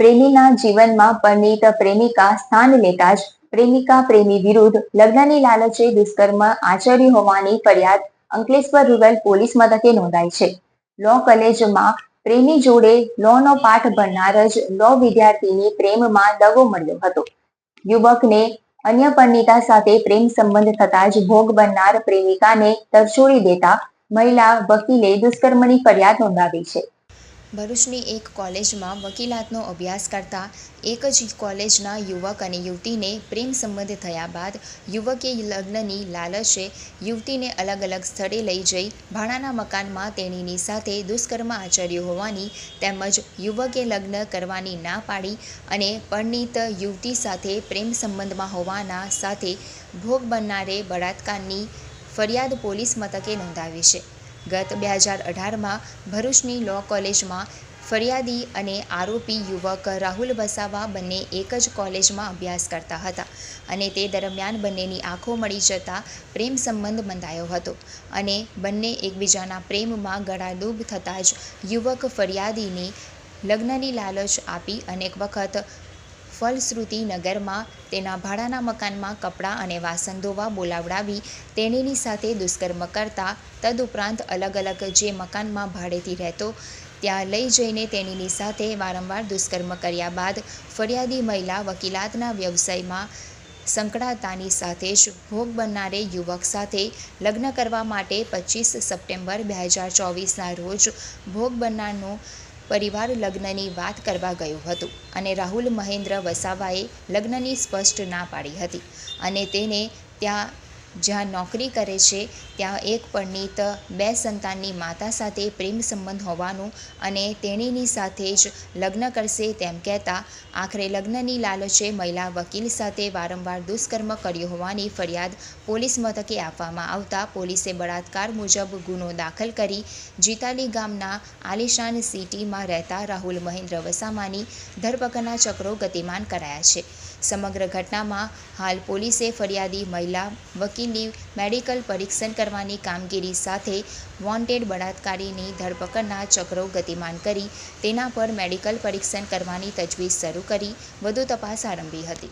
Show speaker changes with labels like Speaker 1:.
Speaker 1: પ્રેમીના જીવનમાં પરિણીત પ્રેમિકા સ્થાન લેતા જ પ્રેમિકા પ્રેમી વિરુદ્ધ લગ્નની લાલચે દુષ્કર્મ આચર્યું હોવાની ફરિયાદ અંકલેશ્વર રૂરલ પોલીસ મથકે નોંધાઈ છે. લો કોલેજમાં પ્રેમી જોડે લોનો પાઠ ભણનાર જ લો વિદ્યાર્થીની પ્રેમમાં દગો મળ્યો હતો. યુવકને અન્ય પરણિતા સાથે પ્રેમ સંબંધ થતા જ ભોગ બનનાર પ્રેમિકાને તરછોડી દેતા મહિલા વકીલે દુષ્કર્મની ફરિયાદ નોંધાવી છે.
Speaker 2: ભરૂચની એક કોલેજમાં વકીલાતનો અભ્યાસ કરતા એક જ કોલેજના યુવક અને યુવતીને પ્રેમ સંબંધ થયા બાદ યુવકે લગ્નની લાલચે યુવતીને અલગ અલગ સ્થળે લઈ જઈ ભાડાના મકાનમાં તેણીની સાથે દુષ્કર્મ આચર્યું હોવાની તેમજ યુવકે લગ્ન કરવાની ના પાડી અને પરણિત યુવતી સાથે પ્રેમ સંબંધમાં હોવાના સાથે ભોગ બનનારે બળાત્કારની ફરિયાદ પોલીસ મથકે નોંધાવી છે. ગત બે હજાર અઢારમાં ભરૂચની લો કોલેજમાં ફરિયાદી અને આરોપી યુવક રાહુલ વસાવા બંને એક જ કોલેજમાં અભ્યાસ કરતા હતા અને તે દરમિયાન બંનેની આંખો મળી જતાં પ્રેમ સંબંધ બંધાયો હતો અને બંને એકબીજાના પ્રેમમાં ગળાડૂબ થતાં જ યુવક ફરિયાદીને લગ્નની લાલચ આપી અનેક વખત ફલશ્રુતિ નગરમાં તેના ભાડાના મકાનમાં કપડાં અને વાસણ ધોવા બોલાવડાવી તેણીની સાથે દુષ્કર્મ કરતા તદુપરાંત અલગ અલગ જે મકાનમાં ભાડેથી રહેતો ત્યાં લઈ જઈને તેણીની સાથે વારંવાર દુષ્કર્મ કર્યા બાદ ફરિયાદી મહિલા વકીલાતના વ્યવસાયમાં સંકળાતાની સાથે જ ભોગ બનનારે યુવક સાથે લગ્ન કરવા માટે પચીસ સપ્ટેમ્બર બે હજાર ચોવીસના રોજ ભોગ બનનારનો પરિવાર લગ્નની વાત કરવા ગયું હતું અને રાહુલ મહેન્દ્ર વસાવાએ લગ્નની સ્પષ્ટ ના પાડી હતી અને તેને ત્યાં જ્યાં નોકરી કરે છે, ત્યાં એક પરણિત બે સંતાનની માતા સાથે પ્રેમ સંબંધ હોવાનું અને તેણીની સાથે જ લગ્ન કરશે તેમ કહેતા, આખરે લગ્નની લાલચે મહિલા વકીલ સાથે વારંવાર દુષ્કર્મ કર્યો હોવાની ફરિયાદ પોલીસ મથકે આપવામાં આવતા પોલીસે બળાત્કાર મુજબ ગુનો દાખલ કરી જીતાલી ગામના આલિશાન સિટીમાં રહેતા રાહુલ મહેન્દ્ર વસામાની ધરપકડના ચક્રો ગતિમાન કરાયા છે. સમગ્ર ઘટનામાં હાલ પોલીસે ફરિયાદી મહિલા વકીલની મેડિકલ પરીક્ષણ કરવાની કામગીરી સાથે વોન્ટેડ બળાત્કારીની ધરપકડના ચક્રો ગતિમાન કરી, તેના પર મેડિકલ પરીક્ષણ કરવાની તજવીજ શરૂ કરી. વધુ તપાસ આરંભી હતી.